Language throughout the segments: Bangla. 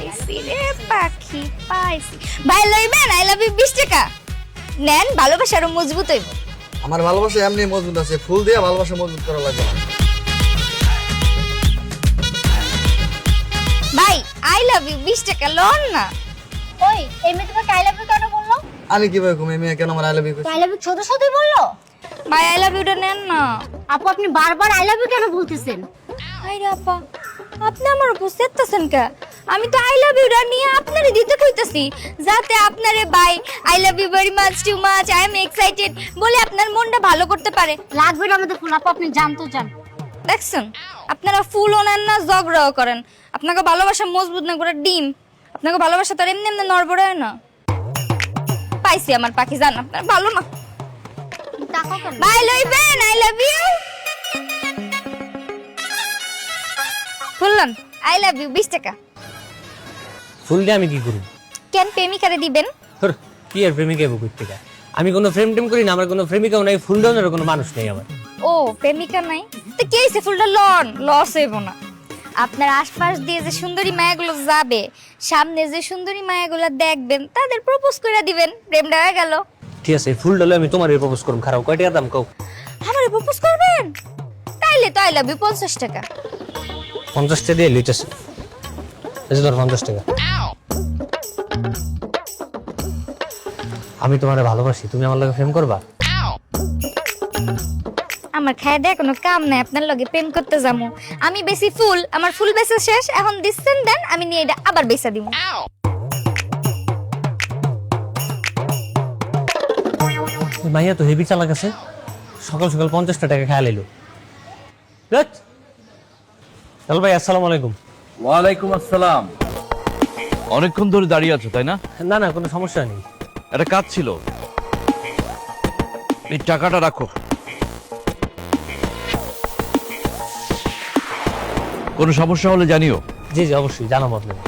পাইছি রে পাখি পাইছি। ভাই লইবেন আই লাভ ইউ বিশ টাকা। নেন ভালোবাসা আরও মজবুত হইব। আমার ভালোবাসা এমনি মজবুত আছে ফুল দিয়ে ভালোবাসা মজবুত করা লাগবে না। ভাই আই লাভ ইউ বিশ টাকা লোন না। ওই এই মেয়ে তোমাকে আই লাভ ইউ কেন বলল? আমি কীভাবে ঘুমে মেয়ে কেন আমার I love you I love you ছোট ছোটই বলল? ভাই আই লাভ ইউটা নেন না। আপু আপনি বারবার আই লাভ ইউ কেন বলতেছেন? আই রে আপা আপনি আমার উপর সেটতেছেন কা? আমি তো আই লাভ ইউটা নিয়ে আপনারে দিতে কইতাছি। যাতে আপনারে bye. I love you very much too much I am excited বলে আপনার মনটা ভালো করতে পারে। লাগবে না আমাদের ফুল। আপু আপনি জানতো জান দেখছেন? আপনারা ফুলও নেন না ঝগড়াও করেন। আপনাকে ভালোবাসা মজবুত না করে ডিম। আপনাকে ভালোবাসা তো আর এমনি এমনি নড়বড়ায় না। পাইছি আমার পাখি জান আপনার। ভালো না। বাই লইবেন আই লাভ ইউ বললাম আই লাভ ইউ বিশ টাকা। ফুল দিয়ে আমি কি করি কেন প্রেমিকারে দিবেন? ধর, কি আর প্রেমিকা এবো করতে? আমি কোনো ফ্রেম টেম করি না আমার কোনো প্রেমিকাও নাই ফুল দেওয়ার কোনো মানুষ নেই আমার। ও প্রেমিকা নাই? তো কে হইছে ফুলটা? লন লস হইব না। আপনার আশপাশ দিয়ে যে সুন্দরী মায়াগুলো যাবে সামনে যে সুন্দরী মায়াগুলো দেখবেন তাদের প্রপোজ করে দিবেন। প্রেমটা হয়ে গেল। ঠিক আছে ফুল ডালে আমি তোমার প্রপোজ করুম। খারাপ কয় টাকা দাম কও? আমারে প্রপোজ করবেন? তাইলে তো আই লাভ ইউ পঞ্চাশ টাকা। পঞ্চাশটা দিয়ে লিটাস এই যে ধর পঞ্চাশ টাকা। আমি তোমারে ভালোবাসি তুমি আমার লগে প্রেম করবা? আমার খায় দেয় কোনো কাম নাই আপনার লগে প্রেম করতে যাব আমি বেশি ফুল আমার ফুল বেচা শেষ এখন দিচ্ছেন দেন আমি নিয়ে এটা আবার বেচা দিব। মাইয়া তো হেভি চালাক আছে। সকাল সকাল পঞ্চাশটা টাকা খেয়াল এলো চল ভাই আসসালামু আলাইকুম। ওয়ালাইকুম আসসালাম। অনেকক্ষণ ধরে দাঁড়িয়ে আছো তাই না? না না কোনো সমস্যা নেই। একটা কাজ ছিল। এই টাকাটা রাখো। কোনো সমস্যা হলে জানিও। জি জি অবশ্যই জানাব আপনাকে।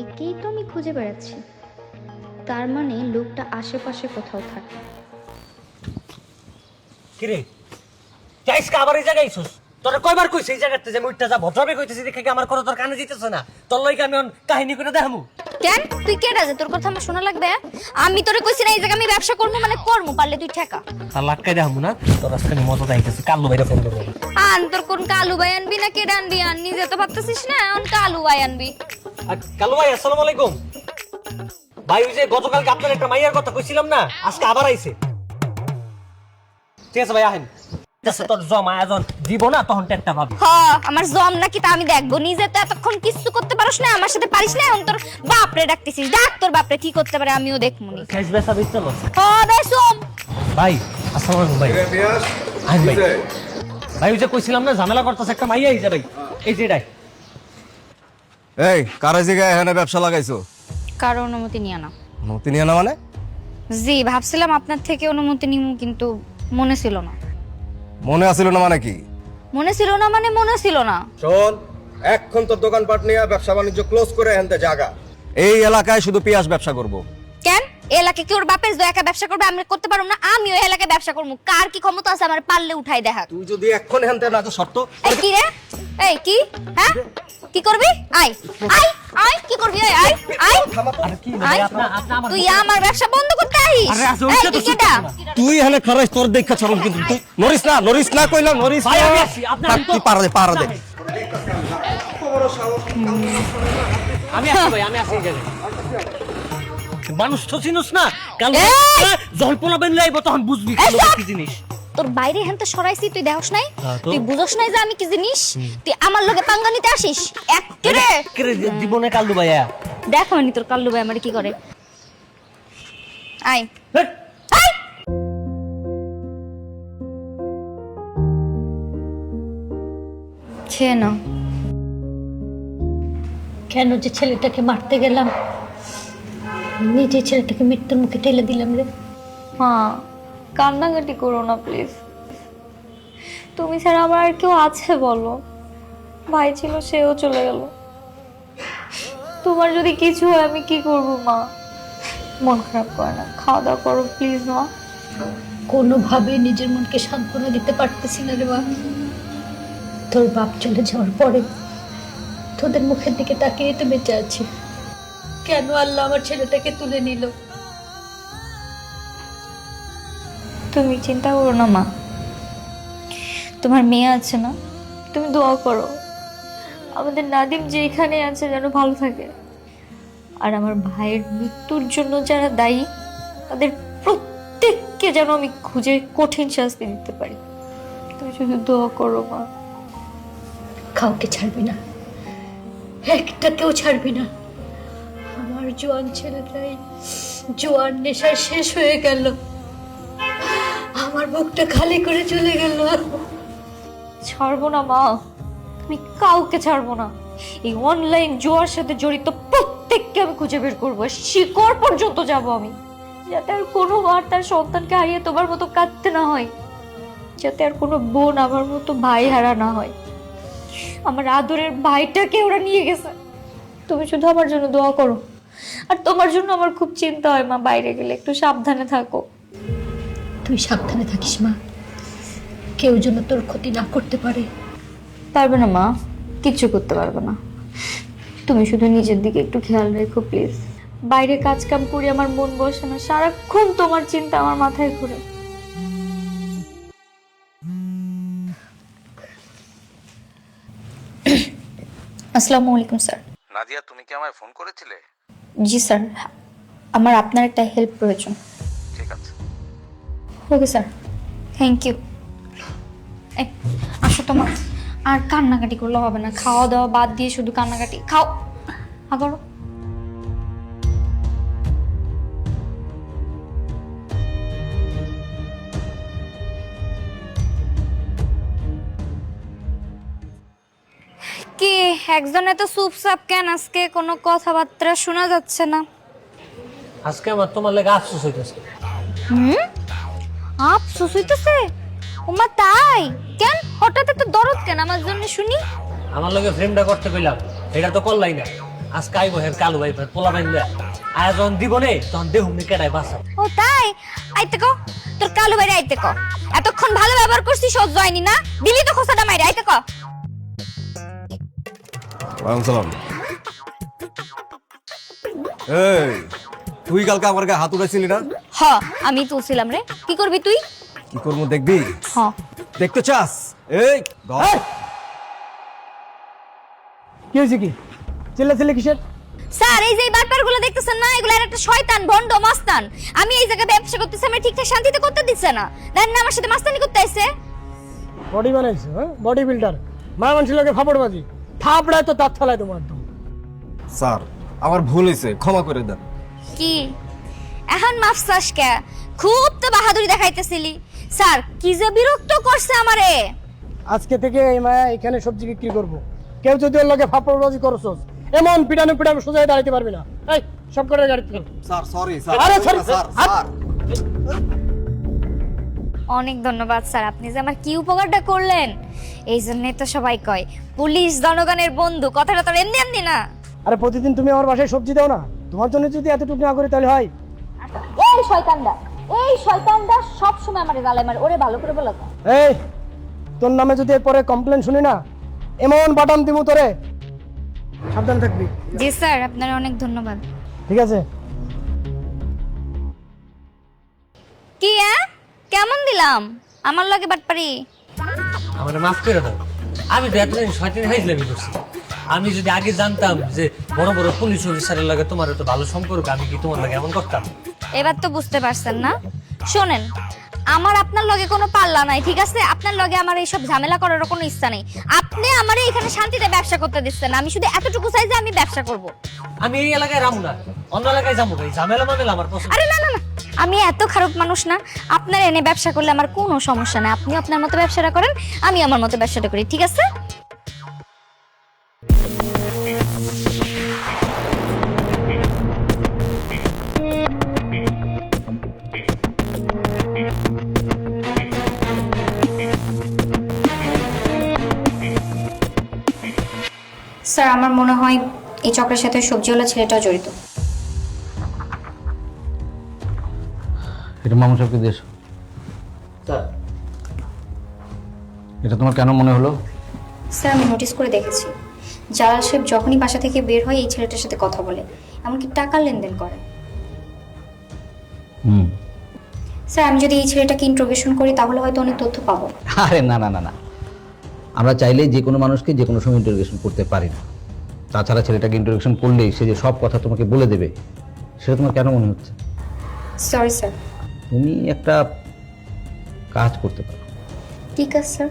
একেই তো আমি খুঁজে বেড়াচ্ছি। তার মানে লোকটা আশেপাশে কোথাও থাকে। কিরে? যাইস কা আবার এই জায়গায় তোরা কয়বার কইছিস এই জায়গাতে যে মুইটা যা ভদ্রবে কইতেছিস দেখে কি আমার কথা তোর কানে দিতেছে না? তোর লইকে আমি এখন কাহিনী করে দেখামু। কেন? তুই কে তোর কথা আমার শোনা লাগবে? আমি তোরে কইছি না এই জায়গা আমি ব্যবসা করব মানে করব পারলে তুই ঠেকা। লাটকাই দেখামু না? তোর আজকে আমি মজা দেখাইতেছি কাল্লু বাইরে ফোন করব। আন তোর কোন কালু ভাই আনবি না কেডা আনবি আন নিজে তো ভাবতেছিস না? এখন কালু ভাই আনবি। আর কাল্লু ভাই আসসালামু আলাইকুম। ভাই ওই যে গতকালকে আপনার একটা মাইয়ার কথা কইছিলাম না? আজকে আবার আইছে। ঠিক আছে ভাই আহেন। তোর জমা এখন দিব না তখন টেটটা পাবি। হ আমার জম নাকি তা আমি দেখব। নিজে তো এতক্ষণ কিছু করতে পারিস না আমার সাথে পারিস না এখন তোর বাপরে ডাকতেছিস। ডাক তোর বাপরে কি করতে পারে আমিও দেখব নি। শেষ বেসা বিচ্ছে হ বেসম ভাই আসসালামু আলাইকুম ভাই। আহেন ভাই। ভাই ওই যে কইছিলাম না ঝামেলা করতেছে একটা মাইয়া এই যে ভাই। এই যে এটাই। এই কারা জায়গায় এখানে ব্যবসা লাগাইছো? কারও অনুমতি নিয়ে না নিয়ে না মানে? জি ভাবছিলাম আপনার থেকে অনুমতি নিমু কিন্তু মনে ছিল না। মনে আছিল না মানে কি? মনে ছিল না মানে মনে ছিল না। শোন এখন তোর দোকানপাট নিয়ে ব্যবসা বাণিজ্য ক্লোজ করে এনতে জায়গা এই এলাকায় শুধু পেঁয়াজ ব্যবসা করব। কেন? এই এলাকায় কি ওর বাপের দয়া একা ব্যবসা করবে? আমি করতে পারব না আমি ওই এলাকায় ব্যবসা করব। কার কি ক্ষমতা আছে আমার পারলে উঠাই দেখা। তুই যদি এখন হেনতে না তো শর্ত। এই কি রে? এই কি? হ্যাঁ? কি করবি? আই আই আই কি করবি? এই আই আই আর আই ভাই আপনা আপনা আমার তুই আমার ব্যবসা বন্ধ করতে আইস আরে আসো, এই কেডা তুই এখানে খারাইস তোর দেখা ছাড়ুন কিন্তু। তুই নরিস না নরিস না কইলাম নরিস না। আমি আসি, আপনি থাক, আনতো? তুই পারা দে পারা দে। আমি আসি ভাই আমি আসি জায়গায়। মানুষ তো চিনুস না? কাল! জল্পনা বেন লাইব তখন বুঝবি! কি জিনিস। তোর বাইরে হ্যাঁ সরাইছি তুই দেখস নাই? হ্যাঁ, তুই বুঝস নাই যে আমি কি জিনিস? তুই আমার লগে পাঙ্গা নিতে আসিস? একেরে কেরে জীবনে কালু ভাইয়া। দেখো নি তোর কাল্লু ভাই আমার কি করে। I hate! খেয়ে নাও। কেন যে ছেলেটাকে মারতে গেলাম? নিজে ছেলেটাকে মৃত্যুর মুখে ঠেলে দিলাম রে। মা কান্নাকাটি করো না প্লিজ তুমি ছাড়া আমার আর কেউ আছে, বলো। ভাই ছিল, সেও চলে গেল। তোমার যদি কিছু হয়, আমি কি করব, মা? মন খারাপ করে না। খাওয়া দাওয়া করো প্লিজ মা। কোনোভাবে নিজের মনকে সান্ত্বনা দিতে পারতেছি না রে মা। তোর বাপ চলে যাওয়ার পরে তোদের মুখের দিকে তাকিয়ে তো বেঁচে আছি। কেন আল্লাহ আমার ছেলেটাকে তুলে নিল? তুমি চিন্তা করো না, মা। তোমার মেয়ে আছে না? তুমি দোয়া করো। আমাদের নাদিম যে এখানে আছে যেন ভালো থাকে। আর আমার ভাইয়ের মৃত্যুর জন্য যারা দায়ী, তাদের প্রত্যেককে যেন আমি খুঁজে কঠিন শাস্তি দিতে পারি। তুমি শুধু দোয়া করো, মা। কাউকে ছাড়বি না। একটাকেও ছাড়বি না। আমার জোয়ান ছেলেটাই জোয়ান নেশায় শেষ হয়ে গেল। বুকটা খালি করে চলে গেল। ছাড়বো না, মা। আমি কাউকে ছাড়বো না। এই অনলাইন জোয়ার সাথে জড়িত প্রত্যেককে আমি খুঁজে বের করব। শিকড় পর্যন্ত যাব আমি। যাতে আর কোনো আর তার সন্তানকে হারিয়ে তোমার মতো কাঁদতে না হয়। যাতে আর কোনো বোন আমার মতো ভাই হারা না হয়। আমার আদরের ভাইটাকে ওরা নিয়ে গেছে। তুমি শুধু আমার জন্য দোয়া করো। আর তোমার জন্য আমার খুব চিন্তা হয়, মা। বাইরে গেলে একটু সাবধানে থাকো। তুই সাবধানে থাকিস মা। কেউ যেন তোর ক্ষতি না করতে পারে। পারবে না মা। কিচ্ছু করতে পারবে না। তুমি শুধু নিজের দিকে একটু খেয়াল রেখো প্লিজ। বাইরে কাজ কাম করি আমার মন বসে না। সারাক্ষণ তোমার চিন্তা আমার মাথায় ঘুরে। আসসালামু আলাইকুম স্যার। নাদিয়া তুমি কি আমায় ফোন করেছিলে? জি স্যার। আমার আপনার একটা হেল্প প্রয়োজন। ঠিক আছে। ওকে স্যার থ্যাংক ইউ আসো তোমার আর কান্নাকাটি করলে হবে না। খাওয়া দাওয়া বাদ দিয়ে শুধু কান্নাকাটি। খাও। আগর। কি? একজনে তো চুপচাপ কেন আজকে? কোনো কথাবার্তা শোনা যাচ্ছে না। আজকে আমার তোমার লেগে আফসোস হইতেছে। হুম? আফসোস হইতেছে ওমা তাই? কেন? হঠাৎ এত দরদ কেন? আমার জন্য শুনি। আমার লগে ফ্রেমটা করতে কইলাম এটা তো করলাই না। আজকে আইব হের কালু ভাই পোলা বাইন আয় যখন দিব নে তখন দেহুম নি কেডাই বাসা। ও তাই? আইতে কো তোর কালো বাইরে আইতে কো। এতক্ষণ ভালো ব্যবহার করছিস সহ্য হয়নি না? দিলি তো খোসাটা মাইরে আইতে কো। ওয়ালাইকুম সালাম। এই তুই কালকে আমার গায়ে হাত উড়াইছিলি না? হ আমি তুলছিলাম রে। কি করবি তুই? কি করব দেখবি? হ। দেখতে চাস? এই ধর। কি হয়েছে কি? চিল্লা চিল্লা কিসের? স্যার এই যে এই বারবারগুলো দেখতেছেন না এগুলো একটা শয়তান ভন্ড মাস্তান। আমি এই জায়গায় ব্যবসা করতেছি আমি ঠিকঠাক শান্তিতে করতে দিচ্ছে না। দেন না আমার সাথে মাস্তানি করতে আইছে। বডি বানাইছে হ্যাঁ? বডি বিল্ডার মা মানুষের লোকে ফাপড়বাজি। থাপড়ায় তো তার থালায় তোমার তো। স্যার আমার ভুল হয়েছে ক্ষমা করে দেন। কি? এখন মাফসাস কে খুব তো বাহাদুরি দেখাইতেছিলি। স্যার কি যে বিরক্ত করছে আমারে। আজকে থেকে এই মায়া এখানে সবজি বিক্রি করব। কেউ যদি ওর লোকে ফাপড়বাজি করছস এমন পিটানো পিটানো সোজা দাঁড়াইতে পারবি না। এই সব করে গাড়ি থেকে স্যার সরি আরে, স্যার sorry, স্যার আর- স্যার। অনেক ধন্যবাদ স্যার। আপনি যে আমার কি উপকারটা করলেন এই জন্যই তো সবাই কয় পুলিশ জনগণের বন্ধু কথাটা তো এমনি এমনি না। আরে প্রতিদিন তুমি আমার বাসায় সবজি দাও না। তোমার জন্য যদি এতটুকু না করি তাহলে হয়? এই শয়তানটা এই শয়তানটা সব সময় আমারে গালে মারে ওরে ভালো করে বলো তো। এই তোর নামে যদি এরপরে কমপ্লেন শুনি না এমন বাটাম দিমু তোরে। সাবধান থাকবি। জি স্যার আপনার অনেক ধন্যবাদ। ঠিক আছে। কি হ্যাঁ কেমন দিলাম? আমার লাগে বাটপারি। আমার মাফ করে দাও। আমি তো এতদিন শয়তানি হাইজলামি করছি আমি যদি আগে জানতাম যে বড় বড় পুলিশ অফিসারের লাগে তোমার তো ভালো সম্পর্ক আমি কি তোমার লাগে এমন করতাম? এবার তো বুঝতে পারছেন না। শোনেন আমার আপনার লগে কোনো পাল্লা নাই ঠিক আছে? আপনার লগে আমার এইসব ঝামেলা করার কোনো ইচ্ছা নেই। আপনি আমারে এখানে শান্তিতে ব্যবসা করতে দিচ্ছেন আমি শুধু এতটুকু চাই যে আমি ব্যবসা করব। আমি এই এলাকায় রামু না অন্য এলাকায় যাব এই ঝামেলা মামেলা আমার পছন্দ। আরে না না না আমি এত খারাপ মানুষ না আপনার এনে ব্যবসা করলে আমার কোনো সমস্যা নাই। আপনি আপনার মতো ব্যবসাটা করেন আমি আমার মতো ব্যবসাটা করি ঠিক আছে? স্যার আমার মনে হয় এই চক্রের সাথে সবজিওয়ালা ছেলেটাও জড়িত। এটা মামু সাহেবকে দিয়েছ স্যার। এটা তোমার কেন মনে হলো? স্যার আমি নোটিস করে দেখেছি। জালাল সাহেব যখনই বাসা থেকে বের হয় এই ছেলেটার সাথে কথা বলে। এমনকি টাকার লেনদেন করে। হুম। স্যার আমি যদি এই ছেলেটাকে ইন্ট্রোগেশন করি তাহলে হয়তো অনেক তথ্য পাবো। আরে না না না না। আমরা চাইলেই যে কোনো মানুষকে যে কোনো সময় ইন্টারোগেশন করতে পারি না। তাছাড়া ছেলেটাকে ইন্টারোগেশন করলেই সে যে সব কথা তোমাকে বলে দেবে সেটা তোমার কেন মনে হচ্ছে? সরি স্যার তুমি একটা কাজ করতে পারো। ঠিক আছে স্যার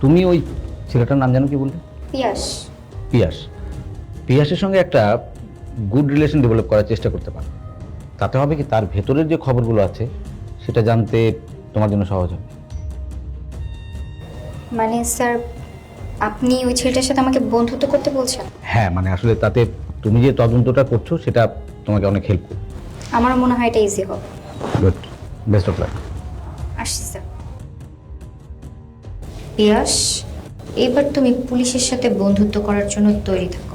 তুমি ওই ছেলেটার নাম জানো কি বললে? পিয়াস। পিয়াস। পিয়াসের সঙ্গে একটা গুড রিলেশন ডেভেলপ করার চেষ্টা করতে পারো। তাতে হবে কি তার ভেতরের যে খবরগুলো আছে সেটা জানতে তোমার জন্য সহজ হবে। মানে স্যার আপনি ওই ছেলেটার সাথে আমাকে বন্ধুত্ব করতে বলছেন? হ্যাঁ মানে আসলে তাতে তুমি যে তদন্তটা করছ সেটা তোমাকে অনেক হেল্প করবে। আমার মনে হয় এটা ইজি হবে। গুড বেস্ট অফ লাক আসছি স্যার। পিয়াস এবার তুমি পুলিশের সাথে বন্ধুত্ব করার জন্য তৈরি থাকো।